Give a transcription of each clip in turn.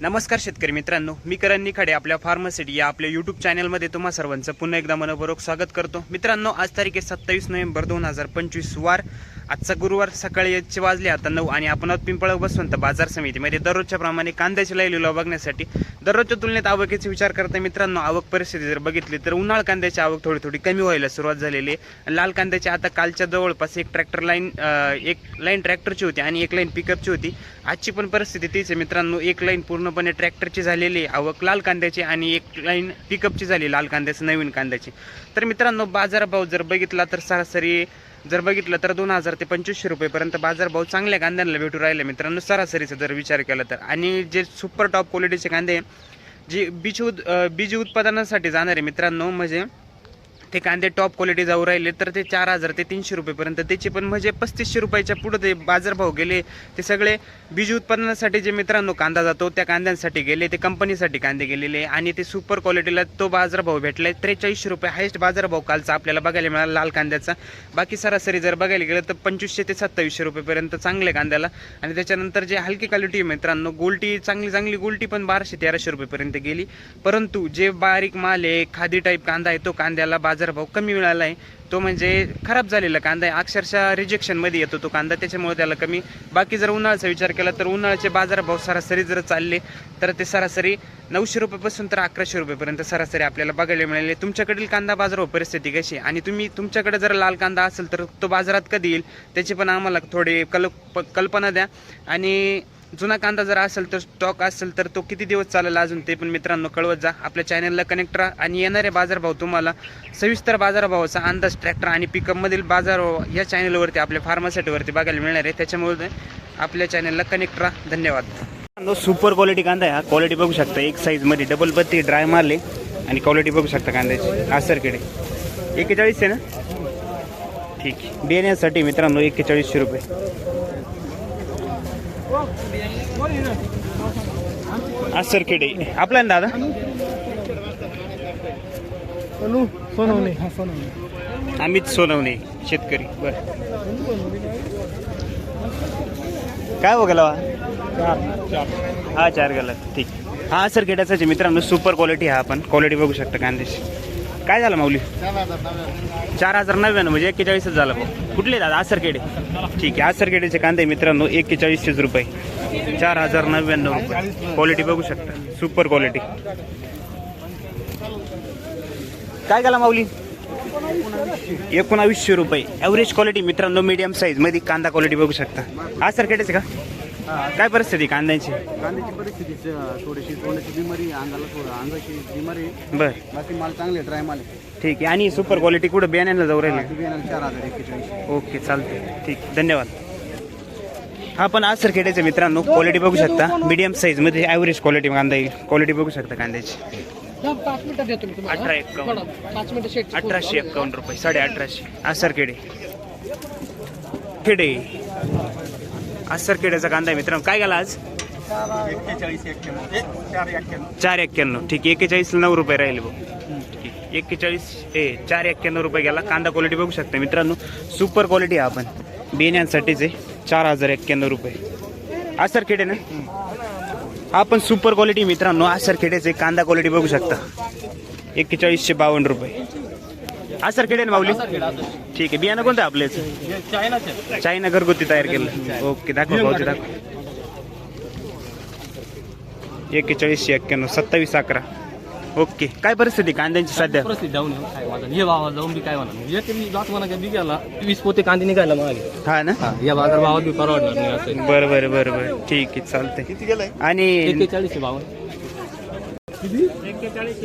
नमस्कार शेतकरी मित्रांनो मी करण निखाडे आपल्या फार्मसिटी या आपल्या यूट्यूब चॅनलमध्ये तुम्हा सर्वांचं पुन्हा एकदा मनपूर्वक स्वागत करतो. मित्रांनो आज तारीख आहे सत्तावीस नोव्हेंबर दोन हजार पंचवीस वार आजचा गुरुवार सकाळी याचे वाजले आता नऊ आणि आपण आहोत पिंपळ बसवंत बाजार समितीमध्ये. दररोजच्या प्रमाणे कांद्याची लाईलीला बघण्यासाठी दररोजच्या तुलनेत आवकेचा विचार करता मित्रांनो आवक परिस्थिती जर बघितली तर उन्हाळ कांद्याची आवक थोडी थोडी कमी व्हायला सुरुवात झालेली आहे. लाल कांद्याची आता कालच्या जवळपास एक ट्रॅक्टर लाईन एक लाईन ट्रॅक्टरची होती आणि एक लाईन पिकअपची होती. आजची पण परिस्थिती तीच आहे मित्रांनो एक लाईन पूर्णपणे ट्रॅक्टरची झालेली आवक लाल कांद्याची आणि एक लाईन पिकअपची झाली लाल कांद्याची नवीन कांद्याची. तर मित्रांनो बाजारभाव जर बघितला तर सरासरी जर बघितलं तर दोन हजार ते पंचवीसशे रुपयेपर्यंत बाजारभाव चांगल्या कांद्यांना भेटू राहिले मित्रांनो. सरासरीचा जर विचार केला तर. आणि जे सुपर टॉप क्वालिटीचे कांदे जे बीज उद बीज उत्पादनासाठी जाणारे मित्रांनो म्हणजे ते कांदे टॉप क्वालिटी जाऊ राहिले तर ते चार हजार ते तीनशे रुपयेपर्यंत. त्याचे पण म्हणजे पस्तीसशे रुपयाच्या पुढं ते बाजारभाव गेले. ते सगळे बीज उत्पादनासाठी जे मित्रांनो कांदा जातो त्या कांद्यांसाठी गेले ते कंपनीसाठी कांदे गेलेले आणि ते सुपर क्वालिटीला तो बाजारभाव आहे त्रेचाळीसशे रुपये हायस्ट बाजारभाव कालचा आपल्याला बघायला मिळाला लाल कांद्याचा. बाकी सरासरी जर बघायला गेलं तर पंचवीसशे ते सत्तावीसशे रुपयेपर्यंत चांगले कांद्याला. आणि त्याच्यानंतर जे हलकी क्वालिटी आहे मित्रांनो गोल्टी चांगली चांगली गोल्टी पण बाराशे तेराशे रुपयेपर्यंत गेली. परंतु जे बारीक माल आहे खादी टाईप कांदा आहे तो कांद्याला बाजार बाजारभाव कमी मिळाला आहे तो म्हणजे खराब झालेला कांदा आहे. अक्षरशः रिजेक्शनमध्ये येतो तो कांदा. त्याच्यामुळे त्याला कमी. बाकी जर उन्हाळ्याचा विचार केला तर उन्हाळ्याचे बाजारभाव सरासरी जर चालले तर ते सरासरी नऊशे रुपयापासून तर अकराशे रुपयेपर्यंत सरासरी आपल्याला बघायला मिळाले. तुमच्याकडील कांदा बाजारभाव परिस्थिती कशी आणि तुम्ही तुमच्याकडे जर लाल कांदा असेल तर तो बाजारात कधी येईल? त्याची पण आम्हाला थोडी कल्प कल्पना द्या. आणि जुना कांदा जर असेल तर स्टॉक असेल तर तो किती दिवस चालेल अजून ते पण मित्रांनो कळवत जा. आपल्या चॅनलला कनेक्ट राहा आणि येणारे बाजारभाव तुम्हाला सविस्तर बाजारभावाचा अंदाज ट्रॅक्टर आणि पिकअपमधील बाजारभाव या चॅनलवरती आपल्या फार्मासिटीवरती बघायला मिळणार आहे. त्याच्यामुळे आपल्या चॅनलला कनेक्ट राहा. धन्यवाद. सुपर क्वालिटी कांदा आहे. हा क्वालिटी बघू शकता. एक साईजमध्ये डबल बत्ती ड्राय मारले आणि क्वालिटी बघू शकता कांद्याची. आसरकडे एकेचाळीस आहे ना? ठीक. बेण्यासाठी बियाण्यासाठी मित्रांनो एक्केचाळीसशे रुपये. आसरखेडे आपला ना दादा? सोनवणे. हा सोनवणे. अमित सोनवणे शेतकरी. बर. काय हो गेला हा चार गेला ठीक. हा सर खेड्याचाच आहे मित्रांनो. सुपर क्वालिटी हा आपण. क्वालिटी बघू शकता कांद्याची काय झालं माऊली? चार हजार नव्याण्णव. म्हणजे एक्केचाळीसच झालं भाऊ कुठले दादा? आसरखेडे. ठीक आहे आसरखेडेचे कांदे मित्रांनो एक्केचाळीसशेच रुपये. चार हजार नव्याण्णव रुपये. क्वालिटी बघू शकता. सुपर क्वालिटी काय झाला माऊली? एकोणावीसशे रुपये. ॲव्हरेज क्वालिटी मित्रांनो मीडियम साईजमध्ये कांदा क्वालिटी बघू शकता. आसरखेडेचे का? काय परिस्थिती कांद्याची? कांद्याची परिस्थिती च- थोडीशी तोंडाची बिमारी अंगाला थोडं अंगाची बिमारी. बर. बाकी माल चांगले ड्राय माल आहे ठीक आहे. आणि सुपर क्वालिटी कुठं? बियाण्याला जाऊ राहिले? चार हजार एक्केचाळीस ओके चालते ठीक धन्यवाद. हा पण आज खेड्याचे मित्रांनो क्वालिटी बघू शकता. मीडियम साईजमध्ये ॲव्हरेज क्वालिटी कांदा येईल. क्वालिटी बघू शकता कांद्याची. पाच मिनिटात देतो मी तुम्हाला. अठरा एक्कावन्न पाच मिनिटं शेट अठराशे एक्कावन्न रुपये साडे अठराशे. आसर खेडे. खेडे. आसर केड्याचा कांदा आहे मित्रांनो. काय गेला आज? चार एक्क्याण्णव. ठीक एकेचाळीस नऊ रुपये राहिले भाऊ. ठीक एक्केचाळीस ए चार एक्क्याण्णव रुपये गेला. कांदा क्वालिटी बघू शकता मित्रांनो. सुपर क्वालिटी आहे आपण. बियाण्यांसाठीच आहे. चार हजार एक्क्याण्णव रुपये. आसर खेडे ना? हा पण सुपर क्वालिटी मित्रांनो. आसर खेडेचे कांदा क्वालिटी बघू शकता. एक्केचाळीसशे बावन्न रुपये. आसर खेडे ना माऊली? ठीक आहे. बियाणं कोणतं आहे आपल्याच चायना घरगुती तयार केलं. ओके दाखवा भाऊचे दाखवा. एक्केचाळीसशे एक्क्याण्णव सत्तावीस अकरा. ओके. काय परिस्थिती? कांद्यांची सध्या? परिस्थिती माझं हे भावा जाऊन बी काय म्हणा एक मी जात म्हणा काय बी गेला वीस पोते कांदे निघायला मागे. हा ना? या बाजार भावात बी परवडणार नाही बरं बरं बरं बरं. ठीक आहे चालतंय. आणि एक्केचाळीस भाव एक्केचाळीस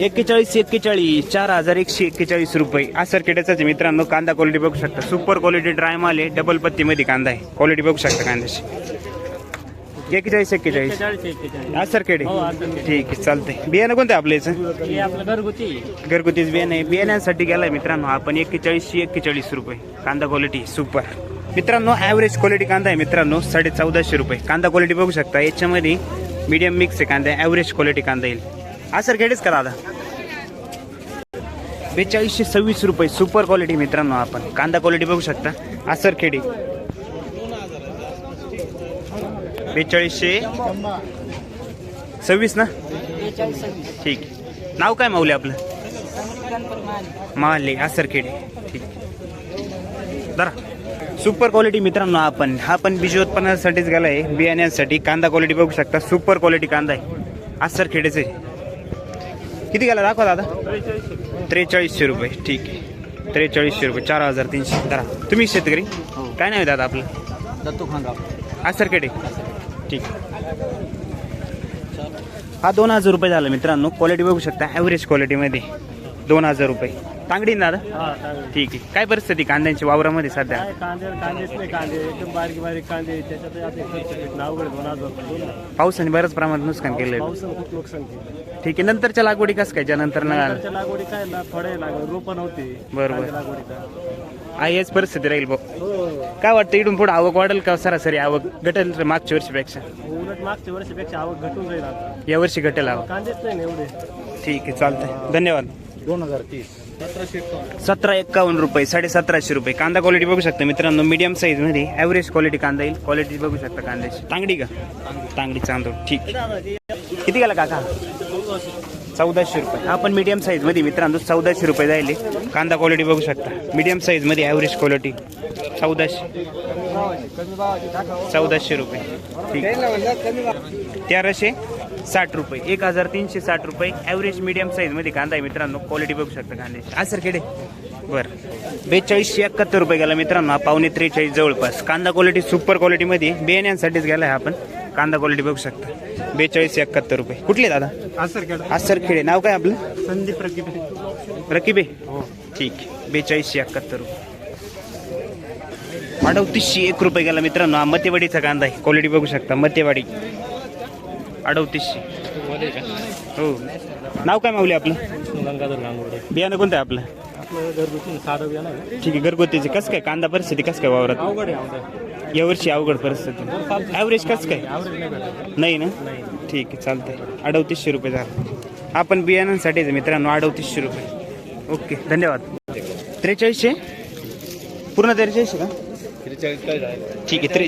एक्केचाळीस एक्केचाळीस चार हजार एकशे एक्केचाळीस रुपये. असर केट्याचाच मित्रांनो. कांदा क्वालिटी बघू शकता. सुपर क्वालिटी ड्राय माल आहे. डबल पत्तीमध्ये कांदा आहे. क्वालिटी बघू शकता कांद्याची. एक्केचाळीस एक्केचाळीस असर केडे. ठीक आहे चालतंय. बियाणं कोणतं आहे आपलं याचं? हे घरगुतीच बियाणं आहे. बियाण्यासाठी गेलाय मित्रांनो. आपण एक्केचाळीसशे एक्केचाळीस रुपये. कांदा क्वालिटी सुपर मित्रांनो ॲव्हरेज क्वालिटी कांदा आहे मित्रांनो. साडे चौदाशे रुपये. कांदा क्वालिटी बघू शकता. याच्यामध्ये मीडियम मिक्स आहे कांदा ॲव्हरेज क्वालिटी कांदा येईल. हा सर घेडेच करा आता बेचाळीसशे सव्वीस रुपये सुपर क्वालिटी मित्रांनो आपण. कांदा क्वालिटी बघू शकता. आसर खेडी बेचाळीसशे सव्वीस ना? ठीक. नाव काय माऊली आपलं? माले. खेडी ठीक. जरा सुपर क्वालिटी मित्रांनो आपण. हा पण बीज उत्पन्नासाठीच गेला आहे बियाण्यांसाठी कांदा क्वालिटी बघू शकता. सुपर क्वालिटी कांदा आहे. आसरखेडेचे किती गेला? दाखवा दादा. त्रेचाळीसशे रुपये. ठीक आहे. त्रेचाळीसशे रुपये. चार हजार तीनशे. धरा. तुम्ही शेतकरी? काय नाव आहे दादा आपलं? दत्तू खांगा आसरखेडे ठीक हा दोन हजार रुपये झाला मित्रांनो. क्वालिटी बघू शकता. ॲव्हरेज क्वालिटीमध्ये दोन हजार रुपये. तांगडी ना दादा? ठीक आहे. काय परिस्थिती कांद्यांची वावरामध्ये सध्या? कांदे कांदेच नाही कांदे एकदम बारीक बारीक कांदे त्याच्यात आता खर्च भेटणं अवघड दोन हजार पावसाने बऱ्याच प्रमाणात नुकसान केलंय पावसानं खूप नुकसान केलं. ठीक आहे. नंतरच्या लागवडी कसं काय? नंतर ना नंतरच्या लागवडी काय ना थोडे लागवड रोपं नव्हती. बरोबर. कांदे लागवडीचा आहे हेच परिस्थिती राहील भाऊ. हो काय वाटतं इथून पुढे आवक वाढेल का सरासरी? आवक घटेल रे मागच्या वर्षीपेक्षा? उलट मागच्या वर्षीपेक्षा आवक घटून जाईल आता. या वर्षी घटेल आवक. कांदेच नाही ना एवढे. ठीक आहे चालतंय. धन्यवाद. दोन हजार तीस. सतरा एक्कावन्न रुपये साडे सतराशे रुपये. कांदा क्वालिटी बघू शकता मित्रांनो मीडियम साईजमध्ये. ॲव्हरेज क्वालिटी कांदा येईल. क्वालिटी बघू शकता कांद्याची. तांगडी का? तांगडी. चांदूर ठीक. किती गेला काका? चौदाशे. रुपये. हा पण मीडियम साईजमध्ये मित्रांनो चौदाशे रुपये जायले. कांदा क्वालिटी बघू शकता. मीडियम साईजमध्ये ॲव्हरेज क्वालिटी चौदाशे. चौदाशे रुपये. ठीक. तेराशे? साठ रुपये. एक हजार तीनशे साठ रुपये. ॲव्हरेज मीडियम साईजमध्ये कांदा आहे मित्रांनो. क्वालिटी बघू शकता कांद्याची. हा सर खेडे बरं. बेचाळीसशे एकाहत्तर रुपये गेला मित्रांनो. हा पावणे त्रेचाळीस जवळपास. कांदा क्वालिटी सुपर क्वालिटीमध्ये बियाण्यांसाठीच गेला आहे आपण कांदा क्वालिटी बघू शकता. बेचाळीस एकाहत्तर रुपये. कुठले दादा? हा सर खेडे. नाव काय आपलं? संदीप रकीब. रकीबे? ठीक. बेचाळीसशे एकाहत्तर रुपये. अडवतीसशे एक रुपये गेला मित्रांनो. हा मतेवाडीचा कांदा आहे. क्वालिटी बघू शकता. मतेवाडी. अडवतीसशे हो. नाव काय माऊली आपलं? गंगाधर गांगुर्डे. बियाणं कोणतं आहे आपलं? आपलं घरगुती साधं बियाणं आहे. ठीक आहे घरगुतीचे. कसं काय? कांदा परिस्थिती कसं काय वावरात? अवघड आहे यावर्षी अवघड परिस्थिती. ॲव्हरेज कसं काय? ॲव्हरेज नाही भेटत. नाही ना? ठीक आहे चालतंय. अडवतीसशे रुपये झालं. आपण बियाण्यांसाठीच आहे मित्रांनो अडवतीसशे रुपये. ओके धन्यवाद. त्रेचाळीसशे? पूर्ण त्रेचाळीसशे का? ठीक आहे त्रे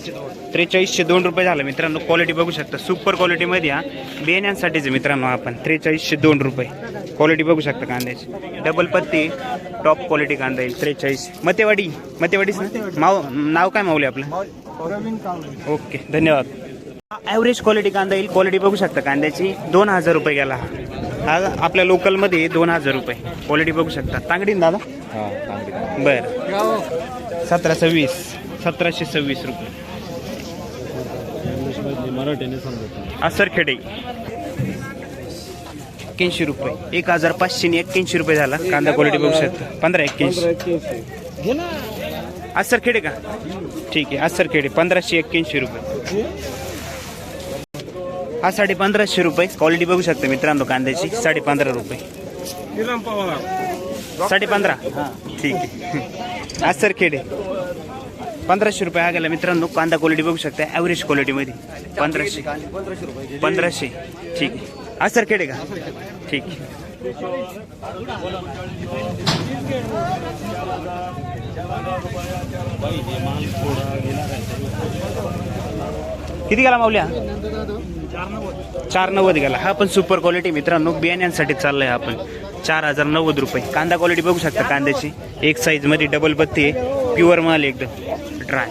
त्रेचाळीसशे दोन रुपये झालं मित्रांनो. क्वालिटी बघू शकता. सुपर क्वालिटीमध्ये हा. बियाण्यांसाठीच आहे मित्रांनो आपण. त्रेचाळीसशे दोन रुपये. क्वालिटी बघू शकता कांद्याची. डबल पत्ती टॉप क्वालिटी कांदा येईल. त्रेचाळीस. मतेवाडी मतेवाडीच ना? माव नाव काय मावले आपलं? ओके धन्यवाद. ॲव्हरेज क्वालिटी कांदा येईल. क्वालिटी बघू शकता कांद्याची. दोन हजार रुपये गेला. हा हा आपल्या लोकलमध्ये दोन हजार रुपये. क्वालिटी बघू शकता. तांगडी दादा? बर. सतरा सव्वीस सतराशे सव्वीस रुपये. मराठीने समजत आसरखेडे. एक्क्याऐंशी रुपये. एक हजार पाचशे आणि एक्क्याऐंशी रुपये झाला. कांदा क्वालिटी बघू शकता. पंधरा एक्क्याऐंशी. आसरखेडे का? ठीक आहे आसरखेडे. पंधराशे एक्क्याऐंशी रुपये. हा साडे पंधराशे रुपये. क्वालिटी बघू शकता मित्रांनो कांद्याची. साडे पंधरा रुपये. साडे पंधरा. ठीक आहे. आसरखेडे. पंधराशे रुपये हा गेला मित्रांनो कांदा क्वालिटी बघू शकता ॲव्हरेज क्वालिटीमध्ये पंधराशे पंधराशे रुपये पंधराशे ठीक आहे आसरखेडे का ठीक आहे किती गेला माऊल्या? चार नव्वद गेला. हा पण सुपर क्वालिटी मित्रांनो. बियाण्यांसाठी चाललाय हा आपण चार हजार नव्वद रुपये. कांदा क्वालिटी बघू शकता कांद्याची. एक साईजमध्ये डबल बत्ती आहे. प्युअर माल एकदम. ड्राय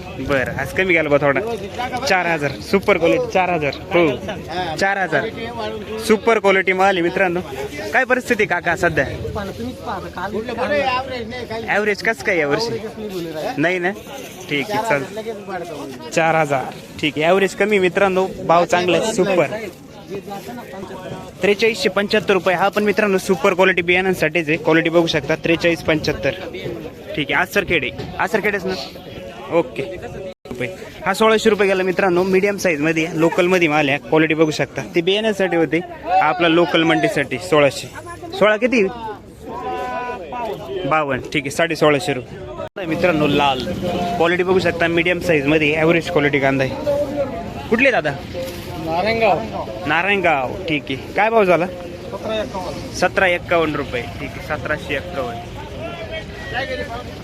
बरं आज कमी गेला बा थोडा. चार हजार. सुपर क्वालिटी चार हजार. हो. चार हजार. सुपर क्वालिटी मिळाली मित्रांनो. काय परिस्थिती काका सध्या? ॲव्हरेज कसं काय यावर्षी नाही ना? ठीक आहे चल. चार हजार. ठीक आहे ॲव्हरेज कमी मित्रांनो. भाव चांगला आहे. सुपर त्रेचाळीसशे पंच्याहत्तर रुपये. हा पण मित्रांनो सुपर क्वालिटी बियाण्यांसाठीच आहे. क्वालिटी बघू शकता. त्रेचाळीस पंच्याहत्तर. ठीक आहे आसरखेडे आसरखेडेच ना? ओके. रुपये. हा सोळाशे रुपये गेला मित्रांनो. मीडियम साईजमध्ये लोकलमध्ये माल आहे. क्वालिटी बघू शकता. ते बियाण्यासाठी होते. हा आपला लोकल मंडीसाठी सोळाशे. सोळा किती? बावन्न. ठीक आहे. साडे सोळाशे रुपये. मित्रांनो लाल. क्वालिटी बघू शकता. मीडियम साईजमध्ये ॲव्हरेज क्वालिटी कांदा आहे. कुठले दादा? नारायणगाव. नारायणगाव. ठीक आहे. काय भाव झाला? सतरा एक्कावन्न रुपये. ठीक आहे. सतराशे एक्कावन्न.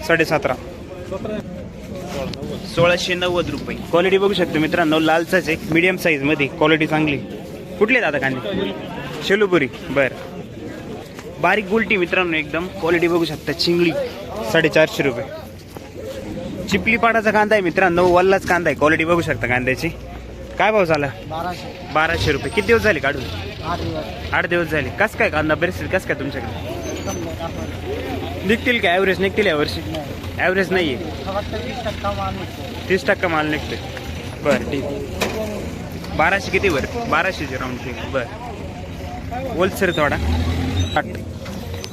साडेसतरा. सोळाशे नव्वद रुपये. क्वालिटी बघू शकतो मित्रांनो लालचाच आहे मीडियम साईजमध्ये क्वालिटी चांगली. कुठले दादा कांदे? शेलूपुरी. बरं. बारीक गुलटी मित्रांनो एकदम. क्वालिटी बघू शकता चिंगळी साडेचारशे रुपये. चिपली पाडाचा कांदा आहे मित्रांनो वल्लाच कांदा आहे. क्वालिटी बघू शकता कांद्याची. काय भाव झाला? बाराशे. रुपये. किती दिवस झाले काढून? आठ दिवस. आठ दिवस झाले. कस काय कांदा? बरेच कस काय तुमच्याकडे? निघतील का? ॲव्हरेज निघतील यावर्षी ॲव्हरेज नाही आहे तीस टक्का माल निघतोय. बरं ठीक बाराशे किती बरं बाराशेचे राऊंड ठीक बरं. होलसेल थोडा. साठ.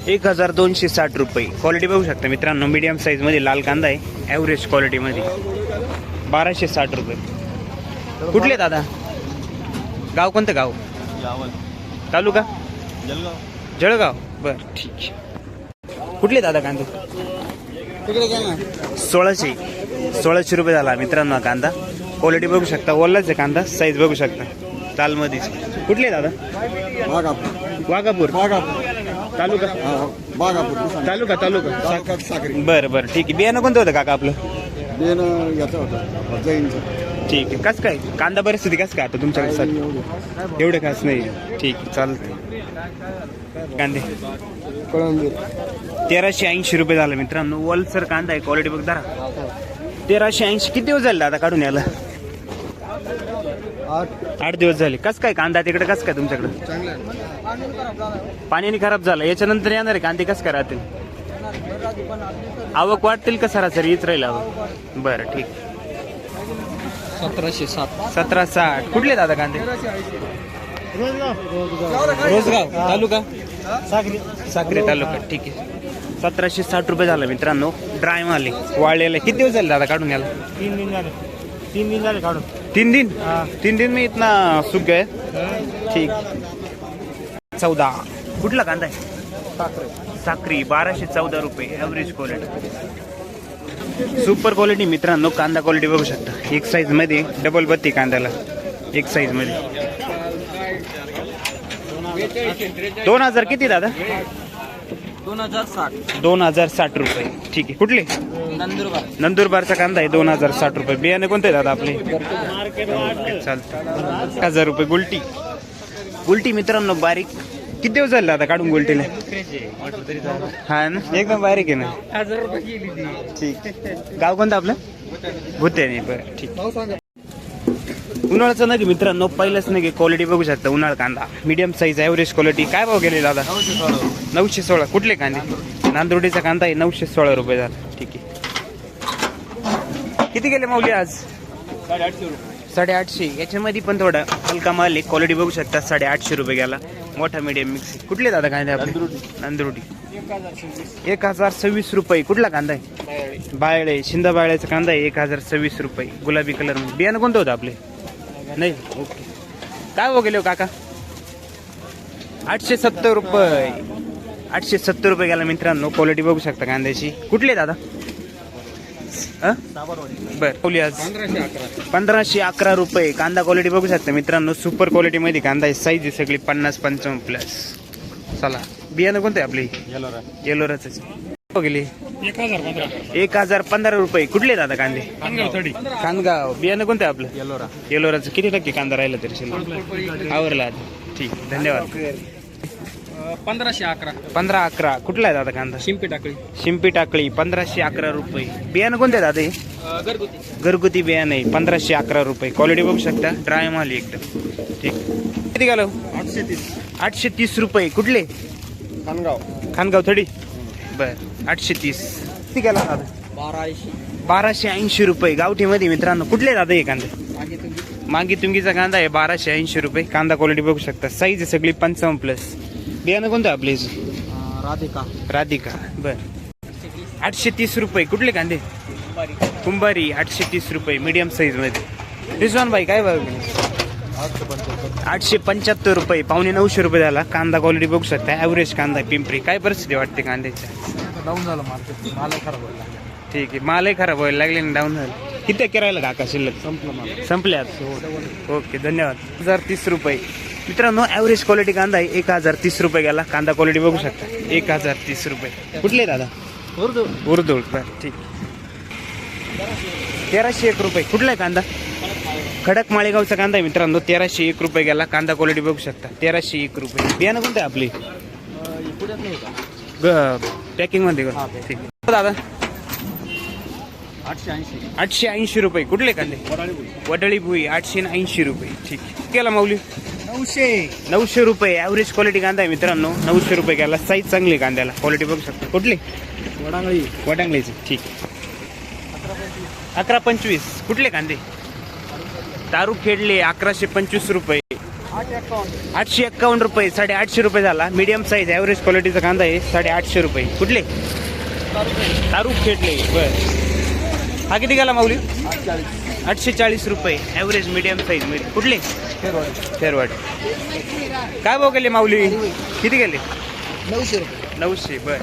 एक हजार दोनशे साठ रुपये. क्वालिटी बघू शकता मित्रांनो. मीडियम साईजमध्ये लाल कांदा आहे. ॲव्हरेज क्वालिटीमध्ये बाराशे साठ रुपये. कुठले दादा? गाव कोणतं गाव? तालुका? जळगाव. बर ठीक आहे. कुठले दादा कांदे? सोळाशे. सोळाशे रुपये झाला मित्रांनो कांदा. क्वालिटी बघू शकता. ओलाच आहे कांदा. साईज बघू शकता. तालमध्येच कुठले दादा? वाघापूर. बागापूर. तालुका? बागापूर. तालुका तालुका. बरं बरं. ठीक आहे. बियाणं कोणतं होतं काका आपलं? देण याचं होतं. जैनचं. ठीक आहे. कसं काय? कांदा परिस्थिती कसं काय आता तुमच्याकडे सर एवढं खास नाही ठीक आहे चालतंय. कांदे? तेराशे ऐंशी रुपये झालं मित्रांनो. वलसर कांदा आहे क्वालिटी बघ जरा. तेराशे ऐंशी किती दिवस झाले दादा काढून याला आठ. दिवस झाले. कस काय कांदा तिकडे कस काय तुमच्याकडे? पाण्याने खराब झाला. याच्यानंतर येणार आहे कांदे कस काय राहतील? आवक वाटतील का सरासरी? हीच राहील आवक. बरं ठीक. सतराशे सात. सतरा साठ. कुठले दादा कांदे? रोजगाव. तालुका? सागरी साक्री तालुका. ठीक आहे. सतराशे साठ रुपये झालं मित्रांनो. ड्राय माल आहे. वाळलेला आहे. किती दिवस झाले दादा काढून घ्यायला तीन दिन? झाले तीन दिन झाले काढून तीन दिन तीन दिन मी इतना सुख गए ठीक. चौदा. कुठला कांदा आहे? साखरी बाराशे चौदा रुपये. ॲव्हरेज क्वालिटी सुपर क्वालिटी मित्रांनो कांदा क्वालिटी बघू शकता. एक साईजमध्ये डबल बत्ती कांद्याला. एक साईजमध्ये. दोन हजार किती दादा? दोन हजार साठ. दोन हजार साठ रुपये. ठीक आहे. कुठले? नंदुरबार. नंदुरबारचा कांदा आहे दोन हजार साठ रुपये. बियाणे कोणते दादा आपले? चालतं एक हजार रुपये गुलटी. गुलटी मित्रांनो बारीक. किती दिवस झाले आता काढून गोलटीला? हा ना? एकदम बारीक आहे ना? हजार ठीक. गाव कोणतं आपलं? भूते बरं ठीक. उन्हाळ्याचं नाही मित्रांनो? पहिलंच नाही क्वालिटी बघू शकता उन्हाळा कांदा. मीडियम साईज ॲव्हरेज क्वालिटी काय भाव गेले दादा नऊशे सोळा. कुठले कांदे? नांदुर्डीचा कांदा आहे नऊशे सोळा रुपये झाला. ठीक आहे. किती गेले माऊली आज? साडेआठशे. याच्यामध्ये पण थोडा हलका माल आहे. क्वालिटी बघू शकता साडेआठशे रुपये गेला. मोठा मीडियम मिक्स कुठले दादा कांदे आपले? एक हजार सव्वीस रुपये. कुठला कांदा आहे? बायळे. शिंदा बायळ्याचा कांदा आहे. एक हजार सव्वीस रुपये. गुलाबी कलर बियाणं कोणतं होतं आपले? नाही. ओके काय हो गेले हो काका? आठशे सत्तर रुपये. आठशे सत्तर रुपये गेला मित्रांनो. क्वालिटी बघू शकता कांद्याची. कुठले दादा? बरं बोलू आज. पंधराशे अकरा रुपये. कांदा क्वालिटी बघू शकता मित्रांनो. सुपर क्वालिटी मध्ये कांदा आहे. साईज आहे सगळी पन्नास पंचावन्न प्लस चला. बियाणं कोणतं आहे आपली? येलोराच हो गेली. एक हजार पंधरा एक हजार पंधरा रुपये. कुठले दादा कांदे? खानगाव. बियाणं कोणतं आहे आपलं? येलोरा. येलोराचं किती टक्के कांदा राहिला तरी शिल्लक आवरला ठीक. धन्यवाद. पंधराशे अकरा. पंधरा अकरा. कुठला आहे दादा कांदा? शिंपी टाकळी. शिंपी टाकळी पंधराशे अकरा रुपये. बियाणं कोणते दादा हे? घरगुती. घरगुती बियाणं आहे. पंधराशे अकरा रुपये. क्वालिटी बघू शकता. ड्राय माल आहे एकदम. ठीक. किती गेलो आठशे तीस. आठशे तीस रुपये. कुठले? खानगाव. खानगाव थडी? बर. आठशे तीस. किती गेला दादा? बाराशे बाराशे ऐंशी रुपये. गावठीमध्ये मित्रांनो कुठले दादा हे कांदे? मागे तुम्ही मागे तुंगीचा कांदा आहे बाराशे ऐंशी रुपये. कांदा क्वालिटी बघू शकता. साईज आहे सगळी पंचावन्न प्लस बियाणं कोणतं इथं? राधिका. राधिका. बर. आठशे तीस रुपये. कुठले कांदे? कुंभारी. आठशे तीस रुपये. मीडियम साईजमध्ये रिजवान भाई काय भाव? आठशे पंच्याहत्तर रुपये. पावणे नऊशे रुपये झाला. कांदा क्वालिटी बघू शकता. ॲव्हरेज कांदा आहे पिंपरी. काय परिस्थिती वाटते कांद्याच्या डाऊन झालं मार्केट मला खराब व्हायला ठीक आहे. मालही खराब व्हायला लागले ना डाऊन झालं. किती करायला काका शिल्लक? संपलं मला संपल्यात. ओके धन्यवाद. हजार तीस रुपये. मित्रांनो ॲव्हरेज क्वालिटी कांदा आहे एक हजार तीस रुपये गेला. कांदा क्वालिटी बघू शकता. एक हजार तीस रुपये. कुठले दादा? उर्दू. उर्दूळ बरं ठीक. तेराशे एक रुपये. कुठला आहे कांदा? खडक माळेगावचा कांदा आहे मित्रांनो. तेराशे एक रुपये गेला. कांदा क्वालिटी बघू शकता. तेराशे एक रुपये. बियाणं कोणतं आहे आपली? पॅकिंगमध्ये ठीक. आहे. दादा? आठशे ऐंशी. आठशे ऐंशी रुपये. कुठले कांदे? वडळी भुई. आठशे ऐंशी रुपये. ठीक. केला माऊली? नऊशे. नऊशे रुपये. ॲव्हरेज क्वालिटी कांदा आहे मित्रांनो. नऊशे रुपये गेला साईज चांगली आहे कांद्याला. क्वालिटी बघू शकता. कुठली? वडांगळी. वटांगलीची ठीक. अकरा पंचवीस. कुठले कांदे? दारू खेडले अकराशे पंचवीस रुपये. आठशे एक्कावन्न रुपये. साडे आठशे रुपये झाला. मीडियम साईज ॲव्हरेज क्वालिटीचा कांदा आहे. साडे आठशे रुपये. कुठले? दारू खेडले बर. हा किती गेला माऊली? आठशे चाळीस रुपये ॲव्हरेज मीडियम साईज मीडियम कुठले? खेरवाड काय भाव गेले माऊली? किती गेले नऊशे रुपये. नऊशे बर.